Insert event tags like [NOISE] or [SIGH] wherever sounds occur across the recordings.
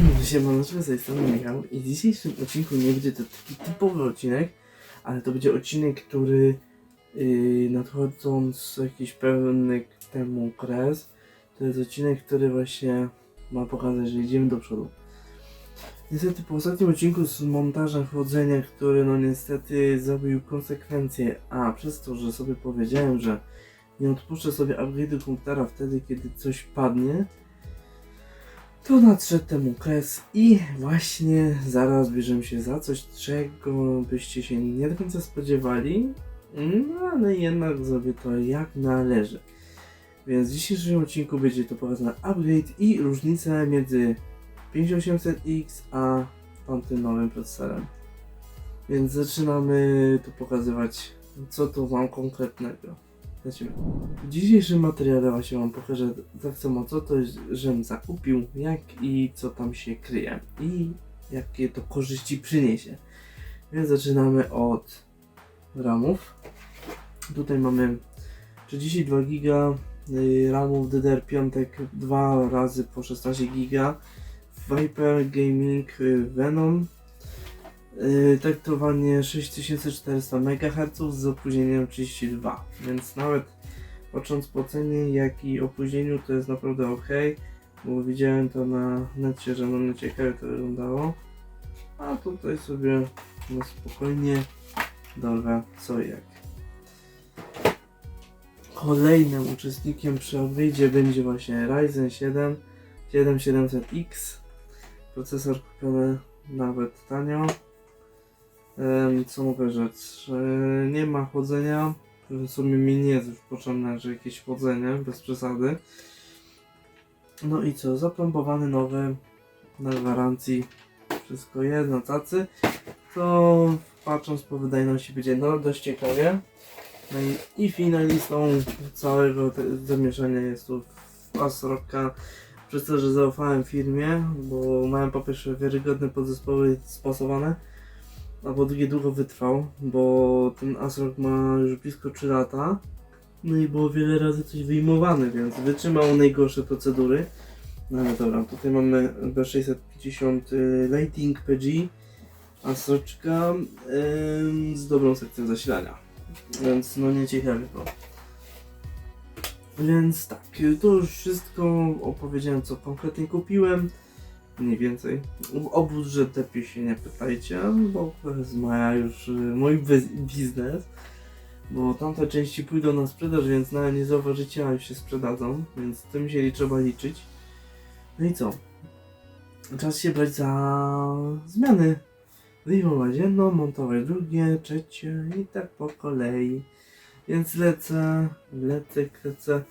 [CLEARS THROAT] No, z tej strony Michał i w dzisiejszym odcinku nie będzie to taki typowy odcinek, ale to będzie odcinek, który yy, nadchodząc jakiś pewny temu kres, to jest odcinek, który właśnie ma pokazać, że idziemy do przodu. Niestety po ostatnim odcinku z montażem chodzenia, który no niestety zrobił konsekwencje, a przez to, że sobie powiedziałem, że nie odpuszczę sobie upgrade'u komputera wtedy, kiedy coś padnie, to nadszedł temu kres i właśnie zaraz bierzemy się za coś, czego byście się nie do końca spodziewali, no ale jednak zrobię to jak należy. Więc w dzisiejszym odcinku będzie to pokazane upgrade i różnice między 5800X a tamtym nowym procesorem. Więc zaczynamy tu pokazywać co tu mam konkretnego. Lecimy. W dzisiejszym materiale właśnie wam pokażę tak samo co to jest, żem zakupił, jak i co tam się kryje i jakie to korzyści przyniesie. Więc zaczynamy od ramów. Tutaj mamy 32 giga y, ramów DDR5 dwa razy po 16 giga Viper Gaming y, Venom Yy, traktowanie 6400 MHz z opóźnieniem 32, więc nawet patrząc po cenie jak i opóźnieniu to jest naprawdę ok, bo widziałem to na necie, że no ciekawie to wyglądało, a tutaj sobie no spokojnie dorwę co jak. Kolejnym uczestnikiem przy upgrade'zie będzie właśnie Ryzen 7 7700X, procesor kupiony nawet tanio. Co mogę rzec? Że nie ma chodzenia. W sumie mi nie jest już potrzebne, że jakieś chodzenie, bez przesady. No i co? Zaplombowany nowy na gwarancji. Wszystko jest na tacy. To patrząc po wydajności będzie no dość ciekawie. No i, i finalistą całego zamieszania jest tu Asroka. Przez to, że zaufałem firmie, bo mają po pierwsze wiarygodne podzespoły spasowane a po drugie długo wytrwał, bo ten Asrock ma już blisko 3 lata. No i było wiele razy coś wyjmowane, więc wytrzymał najgorsze procedury. No ale dobra, tutaj mamy B650 y, Lighting PG, Asroczka ym, z dobrą sekcją zasilania. Więc no nie ciekawie to. Więc tak, to już wszystko opowiedziałem co konkretnie kupiłem mniej więcej. O budżet lepiej się nie pytajcie, bo jest moja już y, mój biz- biznes. Bo tamte części pójdą na sprzedaż, więc nawet nie zauważycie, a już się sprzedadzą, więc z tym się trzeba liczyć. No i co? Czas się brać za zmiany. Wyjmować jedno, montować drugie, trzecie i tak po kolei. Więc lecę, lecę, lecę.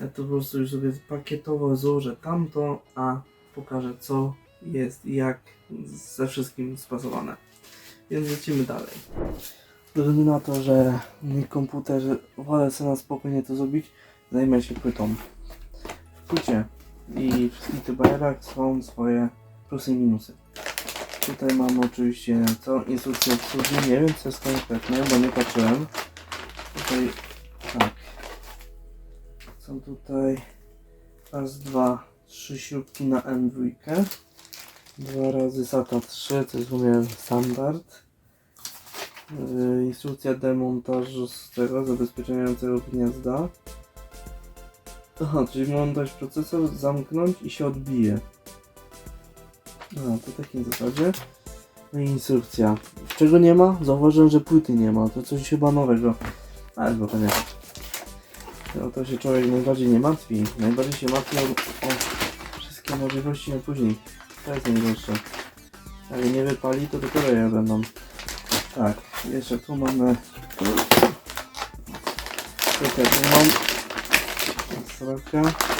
Ja to po prostu już sobie pakietowo złożę tamto, a pokażę co jest i jak ze wszystkim spasowane. Więc lecimy dalej. Ze na to, że mój komputer wolę sobie na spokojnie to zrobić, zajmę się płytą. W płycie i w multibayerach są swoje plusy i minusy. Tutaj mamy oczywiście co instrukcję obsługi, nie wiem co jest konkretne, bo nie patrzyłem. Tutaj tak. Są tutaj raz, dwa, trzy śrubki na M2. Dwa razy SATA 3, to jest sumie standard. Yy, instrukcja demontażu z tego zabezpieczającego gniazda. Aha, czyli montaż procesor, zamknąć i się odbije. A, to takim zasadzie. No i instrukcja. Czego nie ma? Zauważyłem, że płyty nie ma. To coś chyba nowego. Ale chyba nie. O to się człowiek najbardziej nie martwi. Najbardziej się martwi o, o wszystkie możliwości na później. To jest najgorsze. Jak nie wypali, to dopiero ja będą. Tak, jeszcze tu mamy. Tu mam. Sroka.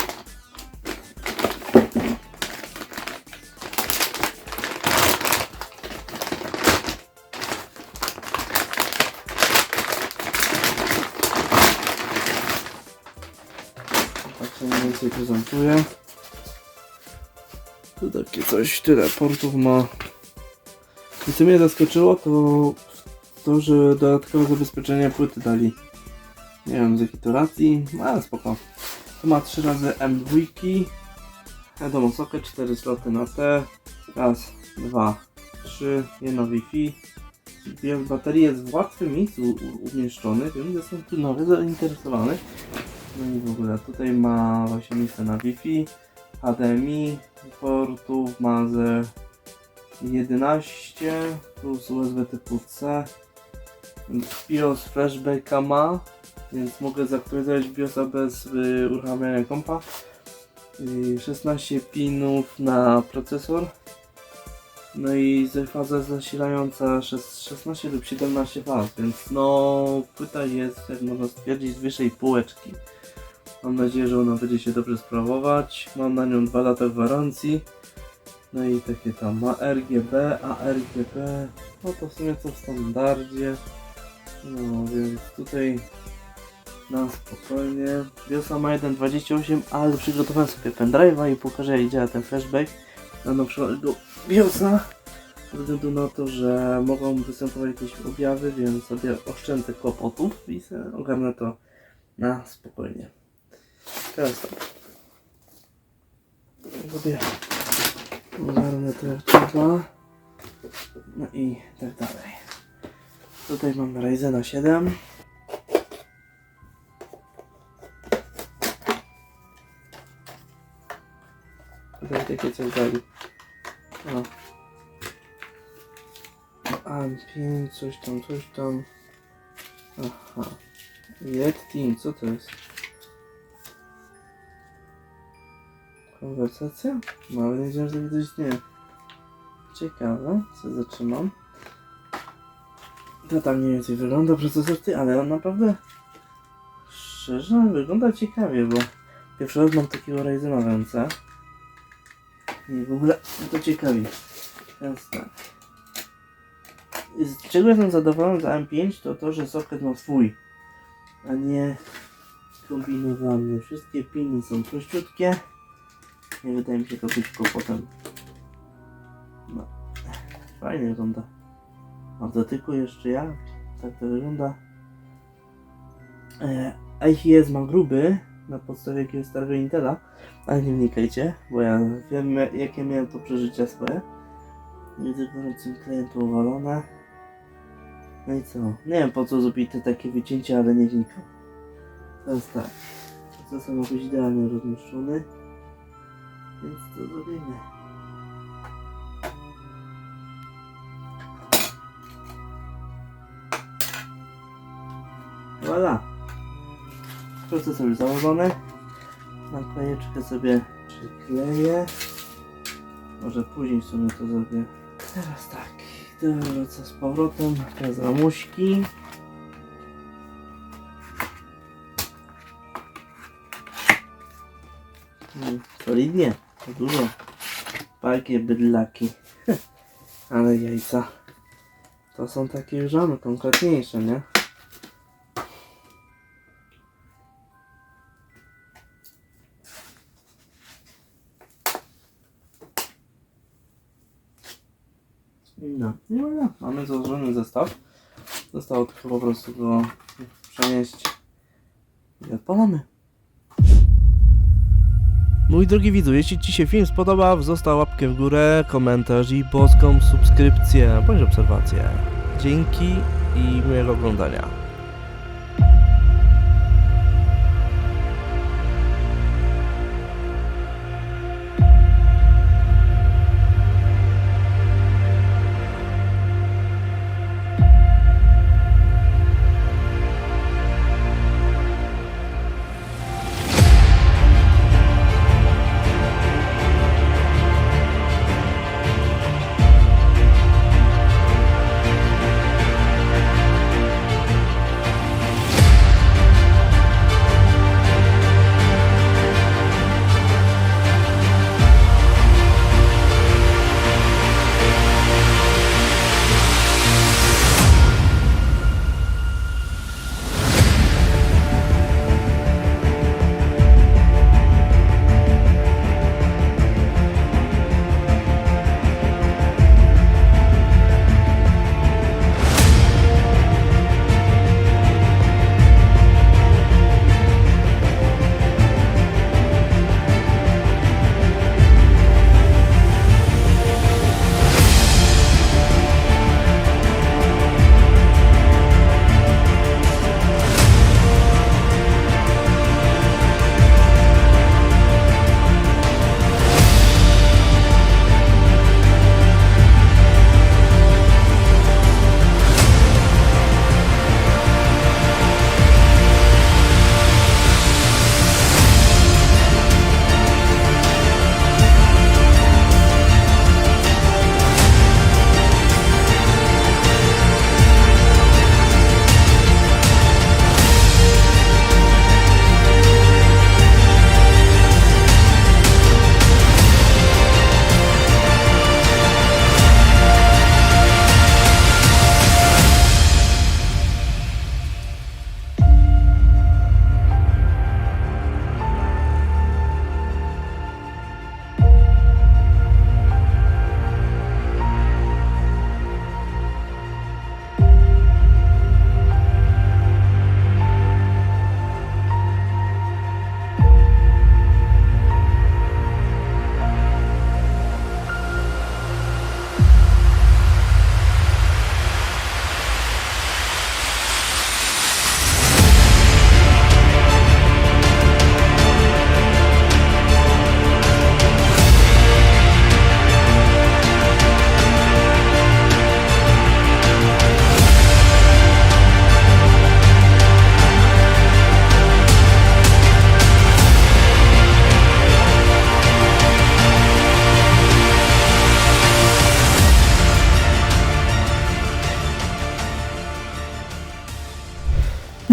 Więcej prezentuje. To takie coś, tyle portów ma. I co mnie zaskoczyło, to to, że dodatkowe zabezpieczenie płyty dali. Nie wiem z jakiej to racji, no ale spoko. To ma 3 razy M2. Wiadomo, socket 4 sloty na T. Raz, dwa, trzy, jedno Wi-Fi. BIOS baterii jest w łatwym miejscu umieszczony, więc jestem tu nowy zainteresowany. No i w ogóle tutaj ma właśnie miejsce na Wi-Fi, HDMI, portów ma ze 11 plus USB typu C. BIOS flashbacka ma, więc mogę zaktualizować BIOSa bez y, uruchamiania kompa. Y, 16 pinów na procesor. No i faza zasilająca szes- 16 lub 17 faz, więc no płyta jest, jak można stwierdzić, z wyższej półeczki. Mam nadzieję, że ona będzie się dobrze sprawować. Mam na nią 2 lata gwarancji. No i takie tam ma RGB, a RGB, no to w sumie co w standardzie. No więc tutaj na spokojnie. BIOSa ma 1.28, ale przygotowałem sobie pendrive'a i pokażę jak działa ten flashback na nowszego BIOSa. Ze względu na to, że mogą występować jakieś objawy, więc sobie oszczędzę kłopotów i ogarnę to na spokojnie. Teraz tak. Sobie to jak trzeba. No i tak dalej. Tutaj mam Ryzena 7. Tutaj takie coś dali. O. AM5, coś tam, coś tam. Aha. Team, co to jest? Konwersacja? No ale nie wiedziałem, że coś istnieje. Ciekawe, co zatrzymam. To tak mniej więcej wygląda procesor ty, ale on naprawdę szczerze wygląda ciekawie, bo pierwszy raz mam takiego Ryzena w ręce. I w ogóle to ciekawi. Teraz tak. Z czego jestem zadowolony za M5 to to, że socket ma swój, a nie kombinowany. Wszystkie piny są prościutkie. Nie wydaje mi się to być kłopotem. No, fajnie wygląda. A w dotyku jeszcze ja, tak to wygląda. E, IHS ma gruby na podstawie jakiegoś starego Intela, ale nie wnikajcie, bo ja wiem jakie miałem to przeżycia swoje. Widzę gorącym klientu uwalone. No i co? Nie wiem po co zrobić te takie wycięcia, ale nie wnikam. Teraz tak. Procesor ma być idealnie rozmieszczony. Więc to zrobimy. Voilà. Procesor już założony. Naklejeczkę sobie przykleję. Może później w sumie to zrobię. Teraz tak. Dobra, co z powrotem? Teraz ramuśki. Mm, Solidnie. Dużo. Takie bydlaki. [LAUGHS] Ale jajca. To są takie już konkretniejsze, nie? No, nie ma. Mamy założony zestaw. Zostało tylko po prostu go przenieść i odpalamy. Mój drogi widzu, jeśli Ci się film spodobał, zostaw łapkę w górę, komentarz i boską subskrypcję bądź obserwację. Dzięki i miłego oglądania.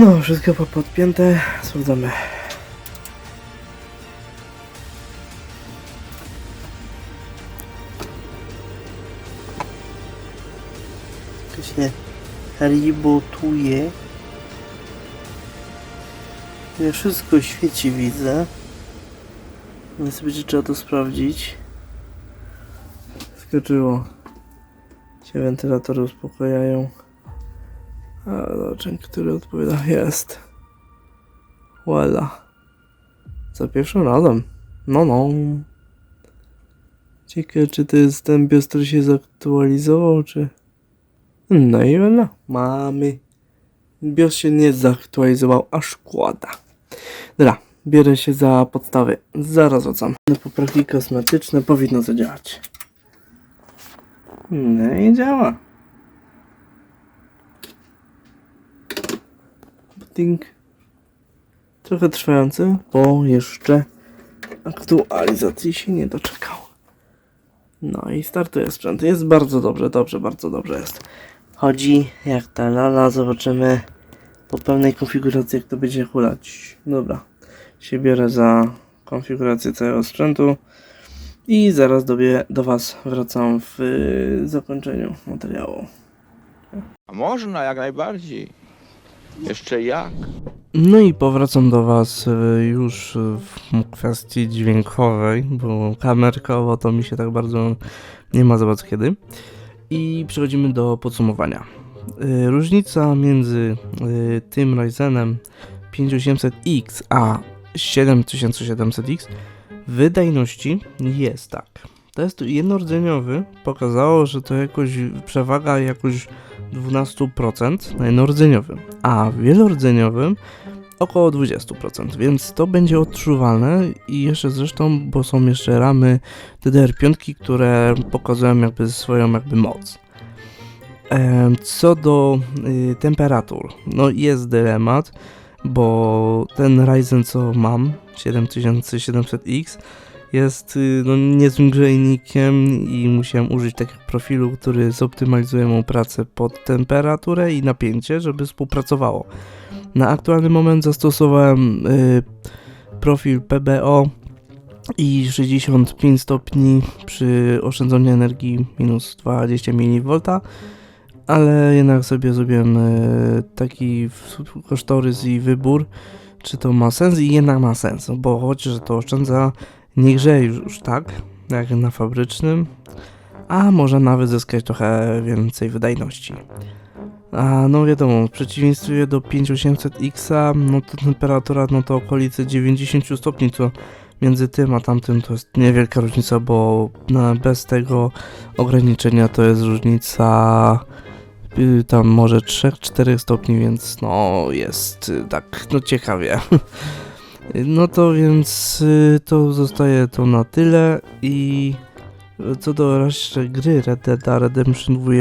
No, wszystko po- podpięte. Sprawdzamy. To się ribotuje. Ja wszystko świeci, widzę. Więc będzie trzeba to sprawdzić. Skoczyło. Się wentylatory uspokajają. Roczek, który odpowiada jest. Wella. Za pierwszym razem. No no. Ciekawe czy to jest ten BIOS, który się zaktualizował, czy... No i voilà. Mamy. BIOS się nie zaktualizował, a szkoda. Dobra, bierę się za podstawy. Zaraz wracam. Poprawki kosmetyczne powinno zadziałać. No i działa. Ding. Trochę trwający, bo jeszcze aktualizacji się nie doczekał. No i startuje sprzęt. Jest bardzo dobrze, dobrze, bardzo dobrze jest. Chodzi jak ta lala, zobaczymy po pełnej konfiguracji jak to będzie hulać. Dobra, się biorę za konfigurację całego sprzętu i zaraz do, do Was wracam w zakończeniu materiału. A można jak najbardziej. Jeszcze jak? No i powracam do Was y, już w kwestii dźwiękowej, bo kamerkowo to mi się tak bardzo nie ma za bardzo kiedy. I przechodzimy do podsumowania. Y, Różnica między y, tym Ryzenem 5800X a 7700X w wydajności jest tak. Test jednorodzeniowy pokazało, że to jakoś przewaga jakoś 12% na jednorodzeniowym, a w wielorodzeniowych około 20%, więc to będzie odczuwalne i jeszcze zresztą, bo są jeszcze ramy DDR5, które pokazują jakby swoją jakby moc. Co do y, temperatur, no jest dylemat, bo ten Ryzen co mam, 7700X, jest y, no, niezłym grzejnikiem i musiałem użyć takiego profilu, który zoptymalizuje mu pracę pod temperaturę i napięcie, żeby współpracowało. Na aktualny moment zastosowałem y, profil PBO i 65 stopni przy oszczędzaniu energii minus 20 mV, ale jednak sobie zrobiłem y, taki kosztorys i wybór, czy to ma sens i jednak ma sens, bo chociaż to oszczędza nie już tak, jak na fabrycznym, a może nawet zyskać trochę więcej wydajności. A no wiadomo, w przeciwieństwie do 5800X, no to temperatura no to okolice 90 stopni, co między tym a tamtym to jest niewielka różnica, bo na, bez tego ograniczenia to jest różnica y, tam może 3-4 stopni, więc no jest y, tak, no ciekawie. [LAUGHS] No to więc y, to zostaje to na tyle i co do jeszcze gry Red Dead Redemption 2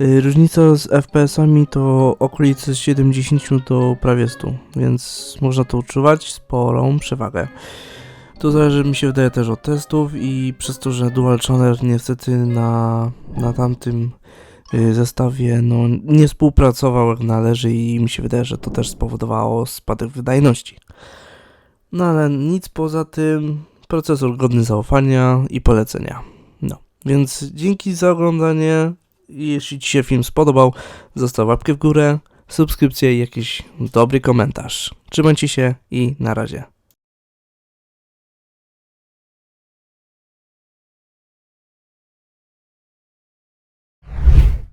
y, różnica z FPS-ami to okolice 70 do prawie 100, więc można to uczuwać sporą przewagę. To zależy mi się wydaje też od testów i przez to, że Dual Channel niestety na, na tamtym zestawie no, nie współpracował jak należy i mi się wydaje, że to też spowodowało spadek wydajności. No ale nic poza tym, procesor godny zaufania i polecenia. No, więc dzięki za oglądanie. Jeśli Ci się film spodobał, zostaw łapkę w górę, subskrypcję i jakiś dobry komentarz. Trzymajcie się i na razie.